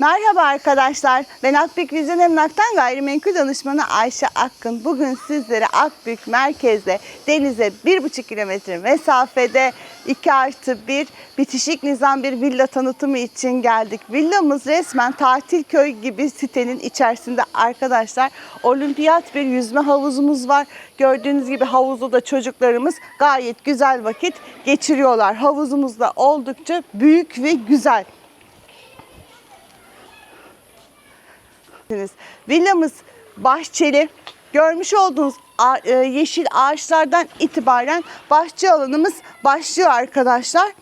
Merhaba arkadaşlar. Ben Akbük Vizyon Emlak'tan gayrimenkul danışmanı Ayşe Akkın. Bugün sizlere Akbük merkezde denize 1,5 kilometre mesafede 2 artı 1 bitişik nizam bir villa tanıtımı için geldik. Villamız resmen tatil köy gibi sitenin içerisinde arkadaşlar. Olimpiyat bir yüzme havuzumuz var. Gördüğünüz gibi havuzda da çocuklarımız gayet güzel vakit geçiriyorlar. Havuzumuz da oldukça büyük ve güzel. Villamız bahçeli. Görmüş olduğunuz e, yeşil ağaçlardan itibaren bahçe alanımız başlıyor arkadaşlar.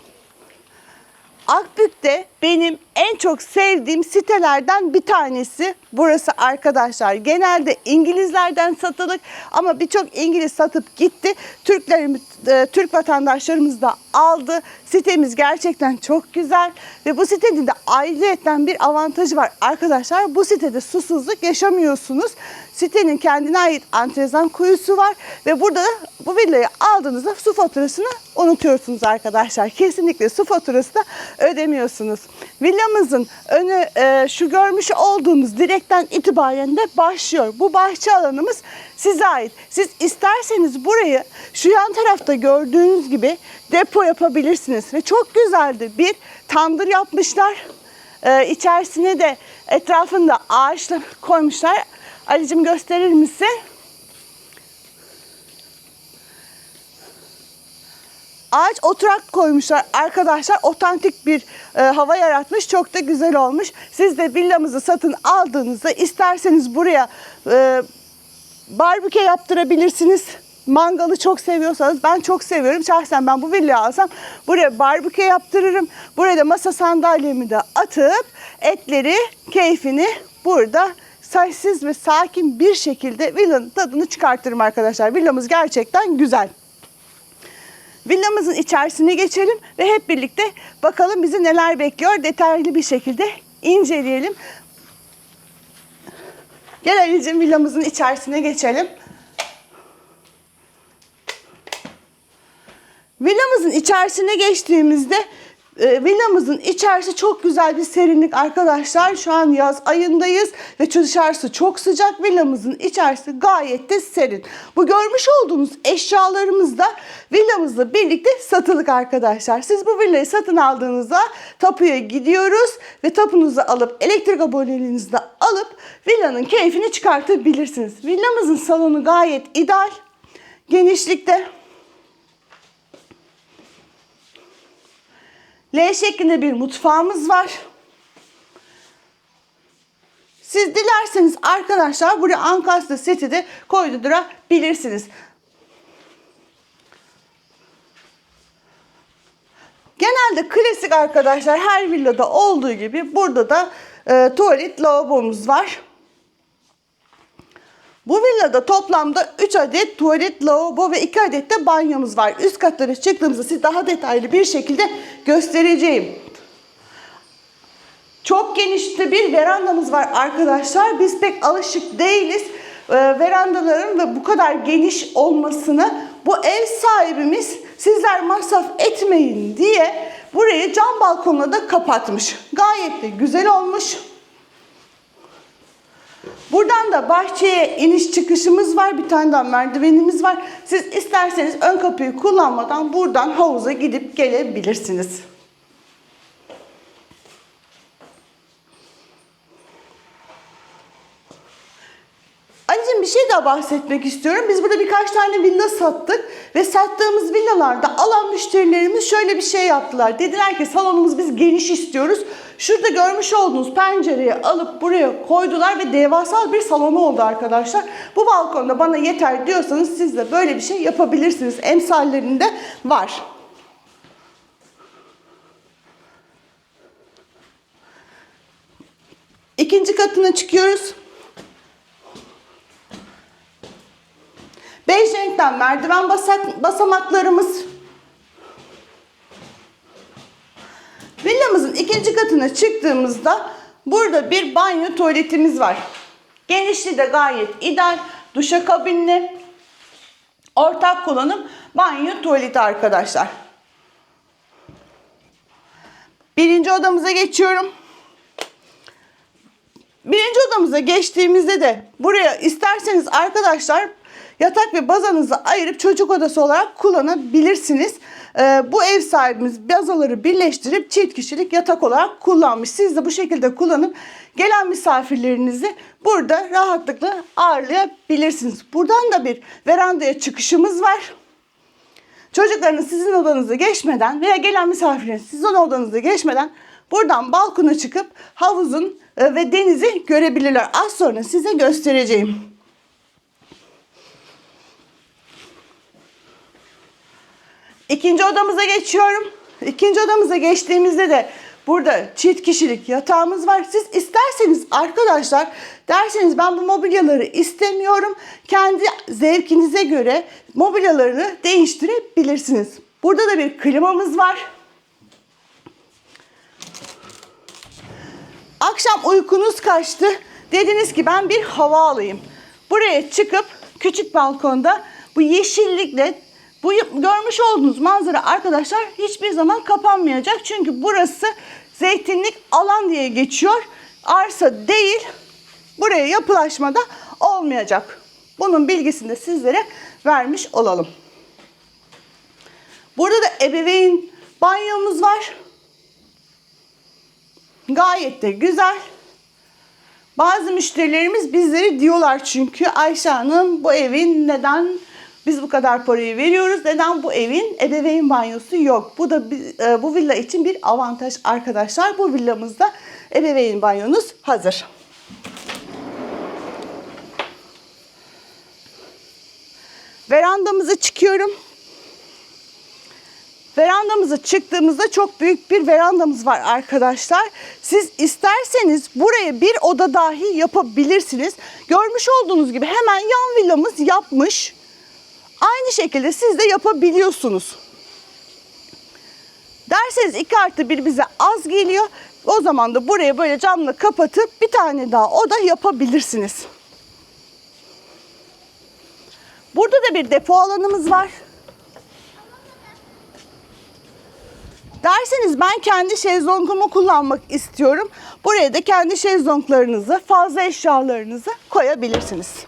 Akbük'te benim en çok sevdiğim sitelerden bir tanesi burası arkadaşlar. Genelde İngilizlerden satılık ama birçok İngiliz satıp gitti. Türklerimiz, e, Türk vatandaşlarımız da aldı. Sitemiz gerçekten çok güzel ve bu sitenin de ayrıyeten bir avantajı var. Arkadaşlar bu sitede susuzluk yaşamıyorsunuz. Sitenin kendine ait antrezen kuyusu var ve burada bu villayı aldığınızda su faturasını unutuyorsunuz arkadaşlar. Kesinlikle su faturası da ödemiyorsunuz. Villamızın önü e, şu görmüş olduğunuz direkten itibaren de başlıyor. Bu bahçe alanımız size ait. Siz isterseniz burayı şu yan tarafta gördüğünüz gibi depo yapabilirsiniz. Ve çok güzeldi. Bir tandır yapmışlar. Ee, içerisine de etrafında ağaçlar koymuşlar. Ali'cim gösterir misin? Ağaç oturak koymuşlar arkadaşlar. Otantik bir e, hava yaratmış. Çok da güzel olmuş. Siz de villamızı satın aldığınızda isterseniz buraya e, barbekü yaptırabilirsiniz. Mangalı çok seviyorsanız ben çok seviyorum. Şahsen ben bu villayı alsam buraya barbekü yaptırırım. Buraya da masa sandalyemi de atıp etleri, keyfini burada sessiz ve sakin bir şekilde villanın tadını çıkartırım arkadaşlar. Villamız gerçekten güzel. Villamızın içerisine geçelim ve hep birlikte bakalım bizi neler bekliyor detaylı bir şekilde inceleyelim. Gel Ali'cim villamızın içerisine geçelim. Villamızın içerisine geçtiğimizde e, villamızın içerisi çok güzel bir serinlik arkadaşlar. Şu an yaz ayındayız ve dışarısı çok sıcak. Villamızın içerisi gayet de serin. Bu görmüş olduğunuz eşyalarımız da villamızla birlikte satılık arkadaşlar. Siz bu villayı satın aldığınızda tapuya gidiyoruz ve tapunuzu alıp elektrik aboneliğinizi de alıp villanın keyfini çıkartabilirsiniz. Villamızın salonu gayet ideal. Genişlikte L şeklinde bir mutfağımız var. Siz dilerseniz arkadaşlar buraya ankastre seti de koydurabilirsiniz. Genelde klasik arkadaşlar her villada olduğu gibi burada da e, tuvalet lavabomuz var. Bu villada toplamda 3 adet tuvalet, lavabo ve 2 adet de banyomuz var. Üst katlara çıktığımızda size daha detaylı bir şekilde göstereceğim. Çok genişte bir verandamız var arkadaşlar. Biz pek alışık değiliz e, verandaların ve bu kadar geniş olmasını. Bu ev sahibimiz sizler masraf etmeyin diye burayı cam balkonla da kapatmış. Gayet de güzel olmuş. Buradan da bahçeye iniş çıkışımız var. Bir tane daha merdivenimiz var. Siz isterseniz ön kapıyı kullanmadan buradan havuza gidip gelebilirsiniz. Ali'cim bir şey daha bahsetmek istiyorum. Biz burada birkaç tane villa sattık ve sattığımız villalarda alan müşterilerimiz şöyle bir şey yaptılar. Dediler ki salonumuz biz geniş istiyoruz. Şurada görmüş olduğunuz pencereyi alıp buraya koydular ve devasa bir salonu oldu arkadaşlar. Bu balkonda bana yeter diyorsanız siz de böyle bir şey yapabilirsiniz. Emsallerinde var. İkinci katına çıkıyoruz. Bej renkten merdiven basak, basamaklarımız. Villamızın ikinci katına çıktığımızda burada bir banyo tuvaletimiz var. Genişliği de gayet ideal. Duşakabinli. Ortak kullanım banyo tuvaleti arkadaşlar. Birinci odamıza geçiyorum. Birinci odamıza geçtiğimizde de buraya isterseniz arkadaşlar yatak ve bazanızı ayırıp çocuk odası olarak kullanabilirsiniz. Ee, bu ev sahibimiz bazaları birleştirip çift kişilik yatak olarak kullanmış. Siz de bu şekilde kullanıp gelen misafirlerinizi burada rahatlıkla ağırlayabilirsiniz. Buradan da bir verandaya çıkışımız var. Çocuklarınız sizin odanıza geçmeden veya gelen misafirleriniz sizin odanıza geçmeden buradan balkona çıkıp havuzun e, ve denizi görebilirler. Az sonra size göstereceğim. İkinci odamıza geçiyorum. İkinci odamıza geçtiğimizde de burada çift kişilik yatağımız var. Siz isterseniz arkadaşlar derseniz ben bu mobilyaları istemiyorum. Kendi zevkinize göre mobilyalarını değiştirebilirsiniz. Burada da bir klimamız var. Akşam uykunuz kaçtı. Dediniz ki ben bir hava alayım. Buraya çıkıp küçük balkonda bu yeşillikle bu görmüş olduğunuz manzara arkadaşlar hiçbir zaman kapanmayacak. Çünkü burası zeytinlik alan diye geçiyor. Arsa değil. Buraya yapılaşmada olmayacak. Bunun bilgisini de sizlere vermiş olalım. Burada da ebeveyn banyomuz var. Gayet de güzel. Bazı müşterilerimiz bizleri diyorlar çünkü Ayşe Hanım bu evin neden biz bu kadar parayı veriyoruz. Neden bu evin ebeveyn banyosu yok? Bu da e, bu villa için bir avantaj arkadaşlar. Bu villamızda ebeveyn banyonuz hazır. Verandamıza çıkıyorum. Verandamıza çıktığımızda çok büyük bir verandamız var arkadaşlar. Siz isterseniz buraya bir oda dahi yapabilirsiniz. Görmüş olduğunuz gibi hemen yan villamız yapmış. Aynı şekilde siz de yapabiliyorsunuz. Derseniz 2 artı 1 bize az geliyor. O zaman da buraya böyle camla kapatıp bir tane daha oda yapabilirsiniz. Burada da bir depo alanımız var. Derseniz ben kendi şezlongumu kullanmak istiyorum. Buraya da kendi şezlonglarınızı, fazla eşyalarınızı koyabilirsiniz.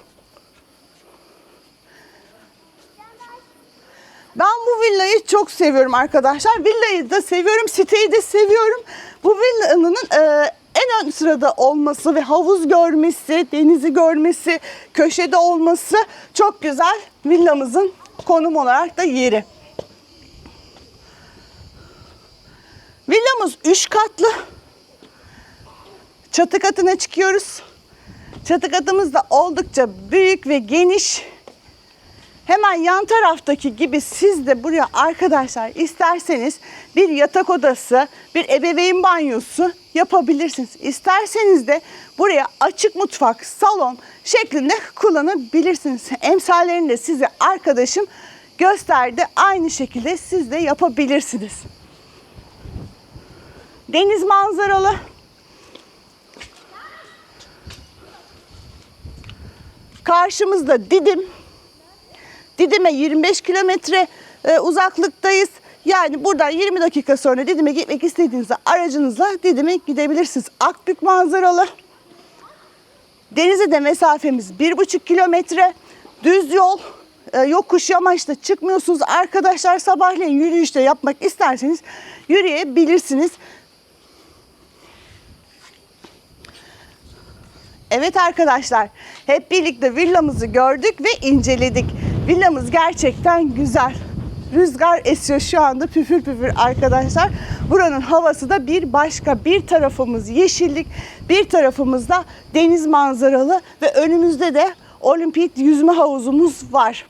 Ben bu villayı çok seviyorum arkadaşlar. Villayı da seviyorum, siteyi de seviyorum. Bu villanın e, en ön sırada olması ve havuz görmesi, denizi görmesi, köşede olması çok güzel. Villamızın konum olarak da yeri. Villamız 3 katlı. Çatı katına çıkıyoruz. Çatı katımız da oldukça büyük ve geniş. Hemen yan taraftaki gibi siz de buraya arkadaşlar isterseniz bir yatak odası, bir ebeveyn banyosu yapabilirsiniz. İsterseniz de buraya açık mutfak, salon şeklinde kullanabilirsiniz. Emsallerini de size arkadaşım gösterdi. Aynı şekilde siz de yapabilirsiniz. Deniz manzaralı. Karşımızda Didim. Didim'e 25 kilometre e, uzaklıktayız. Yani buradan 20 dakika sonra Didim'e gitmek istediğinizde aracınızla Didim'e gidebilirsiniz. Akbük manzaralı. Denize de mesafemiz 1,5 kilometre. Düz yol, e, yokuş yamaçta çıkmıyorsunuz. Arkadaşlar sabahleyin yürüyüşte yapmak isterseniz yürüyebilirsiniz. Evet arkadaşlar, hep birlikte villamızı gördük ve inceledik. Villamız gerçekten güzel. Rüzgar esiyor şu anda püfür püfür arkadaşlar. Buranın havası da bir başka. Bir tarafımız yeşillik, bir tarafımızda deniz manzaralı ve önümüzde de olimpik yüzme havuzumuz var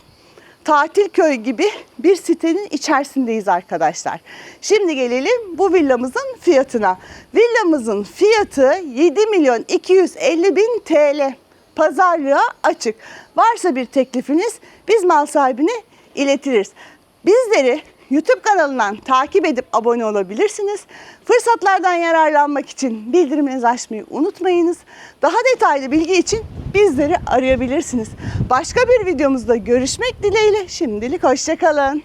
tatil köy gibi bir sitenin içerisindeyiz arkadaşlar. Şimdi gelelim bu villamızın fiyatına. Villamızın fiyatı 7 milyon 250 bin TL. Pazarlığa açık. Varsa bir teklifiniz biz mal sahibine iletiriz. Bizleri YouTube kanalından takip edip abone olabilirsiniz. Fırsatlardan yararlanmak için bildirimlerinizi açmayı unutmayınız. Daha detaylı bilgi için bizleri arayabilirsiniz. Başka bir videomuzda görüşmek dileğiyle şimdilik hoşçakalın.